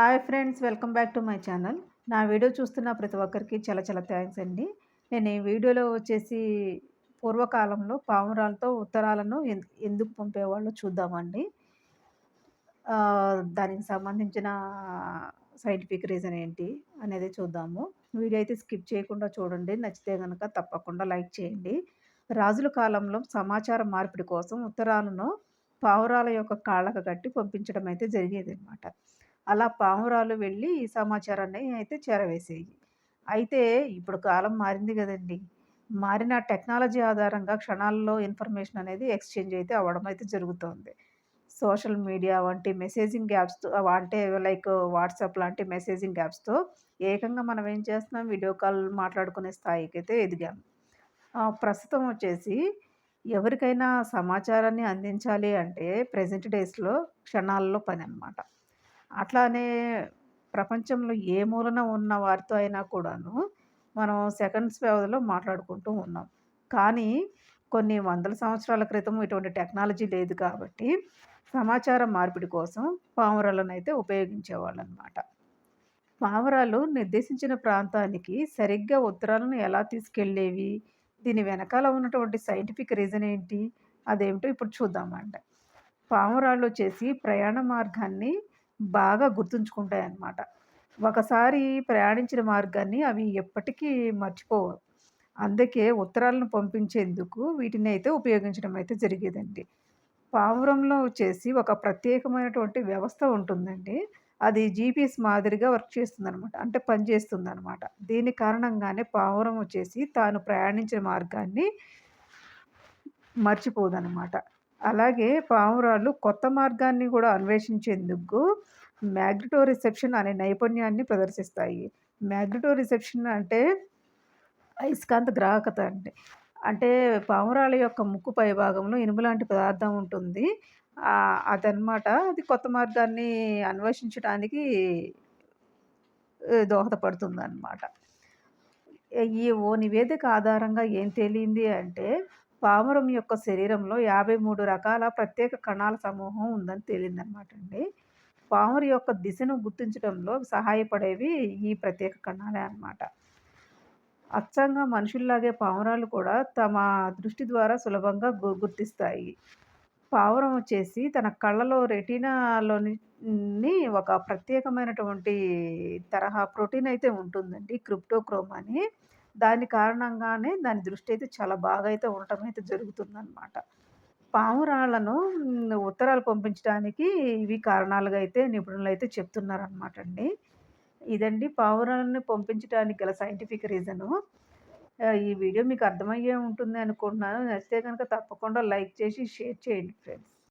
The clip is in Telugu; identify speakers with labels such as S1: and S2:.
S1: Hi friends welcome back to my channel. నా వీడియో చూస్తున్న ప్రతి ఒక్కరికి చాలా చాలా థ్యాంక్స్ అండి. నేను ఈ వీడియోలో వచ్చేసి పూర్వకాలంలో పావురాలతో ఉత్తరాలను ఎందుకు పంపేవాళ్ళు చూద్దామండి. దానికి సంబంధించిన సైంటిఫిక్ రీజన్ ఏంటి అనేది చూద్దాము. వీడియో అయితే స్కిప్ చేయకుండా చూడండి. నచ్చితే కనుక తప్పకుండా లైక్ చేయండి. రాజుల కాలంలో సమాచార మార్పిడి కోసం ఉత్తరాలను పావురాల యొక్క కాళ్ళకు కట్టి పంపించడం అయితే జరిగేది అనమాట అలా పావురాలు వెళ్ళి ఈ సమాచారాన్ని అయితే చేరవేసేవి అయితే ఇప్పుడు కాలం మారింది కదండి. మారిన టెక్నాలజీ ఆధారంగా క్షణాల్లో ఇన్ఫర్మేషన్ అనేది ఎక్స్చేంజ్ అయితే అవ్వడం అయితే జరుగుతుంది. సోషల్ మీడియా వంటి మెసేజింగ్ యాప్స్తో అంటే లైక్ వాట్సాప్ లాంటి మెసేజింగ్ యాప్స్తో ఏకంగా మనం ఏం చేస్తున్నాం? వీడియో కాల్ మాట్లాడుకునే స్థాయికి అయితే ఎదిగాము ప్రస్తుతం వచ్చేసి ఎవరికైనా సమాచారాన్ని అందించాలి అంటే ప్రజెంట్ డేస్లో క్షణాల్లో పని అనమాట అట్లానే ప్రపంచంలో ఏ మూలన ఉన్న వారితో అయినా కూడాను మనం సెకండ్స్ వ్యవధిలో మాట్లాడుకుంటూ ఉన్నాం. కానీ కొన్ని వందల సంవత్సరాల క్రితం ఇటువంటి టెక్నాలజీ లేదు కాబట్టి సమాచార మార్పిడి కోసం పావురాలను అయితే ఉపయోగించేవాళ్ళు అనమాట పావురాలు నిర్దేశించిన ప్రాంతానికి సరిగ్గా ఉత్తరాలను ఎలా తీసుకెళ్ళేవి దీని వెనకాల ఉన్నటువంటి సైంటిఫిక్ రీజన్ ఏంటి అదేమిటో ఇప్పుడు చూద్దామండి. పావురాళ్ళు వచ్చేసి ప్రయాణ మార్గాన్ని బాగా గుర్తుంచుకుంటాయి అన్నమాట ఒకసారి ప్రయాణించిన మార్గాన్ని అవి ఎప్పటికీ మర్చిపోవు. అందుకే ఉత్తరాలను పంపించేందుకు వీటిని అయితే ఉపయోగించడం అయితే జరిగేదండి. పావురంలో వచ్చేసి ఒక ప్రత్యేకమైనటువంటి వ్యవస్థ ఉంటుందండి. అది జీపీఎస్ మాదిరిగా వర్క్ చేస్తుందనమాట అంటే పనిచేస్తుందనమాట దీని కారణంగానే పావురం వచ్చేసి తాను ప్రయాణించిన మార్గాన్ని మర్చిపోదనమాట అలాగే పావురాలు కొత్త మార్గాన్ని కూడా అన్వేషించేందుకు మ్యాగ్నెటో రిసెప్షన్ అనే నైపుణ్యాన్ని ప్రదర్శిస్తాయి. మ్యాగ్నెటో రిసెప్షన్ అంటే అయస్కాంత గ్రాహకత అంటే అంటే పావురాల యొక్క ముక్కు పై భాగంలో ఇనుము లాంటి పదార్థం ఉంటుంది. అదనమాట అది కొత్త మార్గాన్ని అన్వేషించడానికి దోహదపడుతుంది అన్నమాట ఈ ఓ నివేదిక ఆధారంగా ఏం తేలింది అంటే పామురం యొక్క శరీరంలో యాభై మూడు రకాల ప్రత్యేక కణాల సమూహం ఉందని తేలిందనమాట అండి పామురు యొక్క దిశను గుర్తించడంలో సహాయపడేవి ఈ ప్రత్యేక కణాలే అన్నమాట అచ్చంగా మనుషుల్లాగే పావురాలు కూడా తమ దృష్టి ద్వారా సులభంగా గు గుర్తిస్తాయి. పావురం వచ్చేసి తన కళ్ళలో రెటీనాలోని ఒక ప్రత్యేకమైనటువంటి తరహా ప్రోటీన్ అయితే ఉంటుందండి క్రిప్టోక్రోమ్ అని. దాని కారణంగానే దాని దృష్టి అయితే చాలా బాగా అయితే ఉండటం అయితే జరుగుతుందన్నమాట. పావురాళ్ళను ఉత్తరాలు పంపించడానికి ఇవి కారణాలుగా అయితే నిపుణులు అయితే చెప్తున్నారనమాట అండి ఇదండి పావురాలను పంపించడానికి గల సైంటిఫిక్ రీజను. ఈ వీడియో మీకు అర్థమయ్యే ఉంటుంది అనుకుంటున్నాను నచ్చితే కనుక తప్పకుండా లైక్ చేసి షేర్ చేయండి ఫ్రెండ్స్.